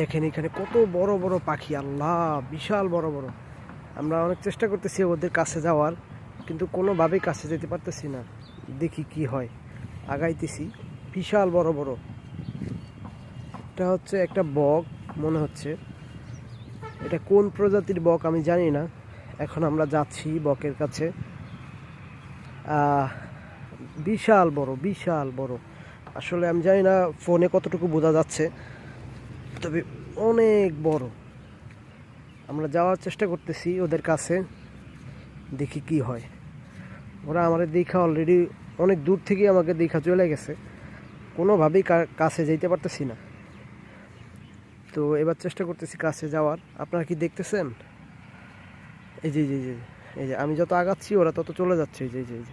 দেখেন এখানে কত বড় বড় পাখি, আল্লাহ, বিশাল বড় বড়। আমরা অনেক চেষ্টা করতেছি ওদের কাছে যাওয়ার, কিন্তু কোনোভাবেই কাছে যেতে পারতেছি না। দেখি কি হয়। আগাইতেছি, বিশাল বড় বড়। এটা হচ্ছে একটা বক, মনে হচ্ছে। এটা কোন প্রজাতির বক আমি জানি না। এখন আমরা যাচ্ছি বকের কাছে। বিশাল বড় বিশাল বড়। আসলে আমি জানি না ফোনে কতটুকু বোঝা যাচ্ছে। তবে অনেক বড়। আমরা যাওয়ার চেষ্টা করতেছি ওদের কাছে, দেখি কি হয়। ওরা আমাদের দেখা অলরেডি অনেক দূর থেকেই আমাকে দেখা চলে গেছে। কোনোভাবেই কাছে যেতে পারতেছি না। তো এবার চেষ্টা করতেছি কাছে যাওয়ার। আপনারা কি দেখতেছেন? এই যে এই যে এই যে আমি যত আগাচ্ছি ওরা তত চলে যাচ্ছে। এই যে এই যে।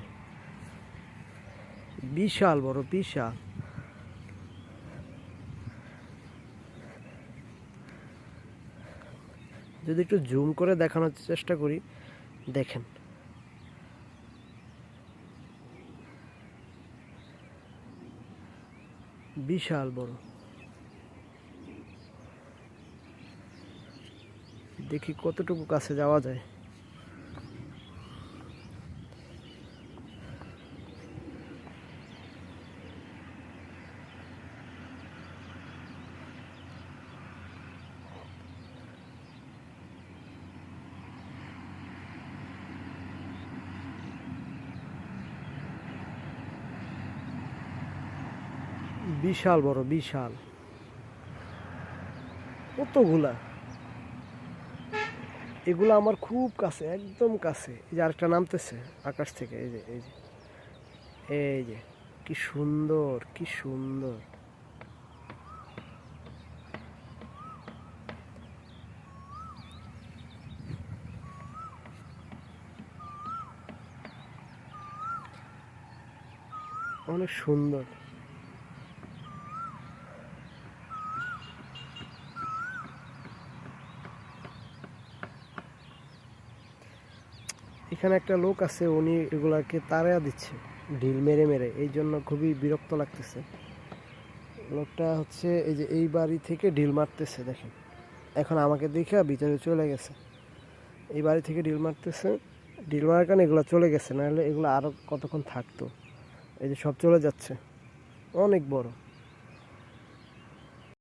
বিশাল বড়, বিশাল। যদি একটু জুম করে দেখানোর চেষ্টা করি, দেখেন। বিশাল বড়। দেখি কতটুকু কাছে যাওয়া যায়। বিশাল বড়, বিশাল। কতগুলা? এগুলো আমার খুব কাছে, একদম কাছে। এই যে আরেকটা নামতেছে আকাশ থেকে, এই যে এই যে। এই যে, কি সুন্দর কি সুন্দর। অনেক সুন্দর। এখানে একটা লোক আছে, উনি এগুলাকে তারা দিচ্ছে, ঢিল মেরে মেরে। এই জন্য খুবই বিরক্ত লাগতেছে। লোকটা হচ্ছে, এই যে এই বাড়ি থেকে ঢিল মারতেছে, দেখেন। এখন আমাকে দেখে ভিতরে চলে গেছে। এই বাড়ি থেকে ঢিল মারতেছে। ঢিল মারার কারণে এগুলো চলে গেছে, নাহলে এগুলো আরও কতক্ষণ থাকতো? এই যে সব চলে যাচ্ছে। অনেক বড়।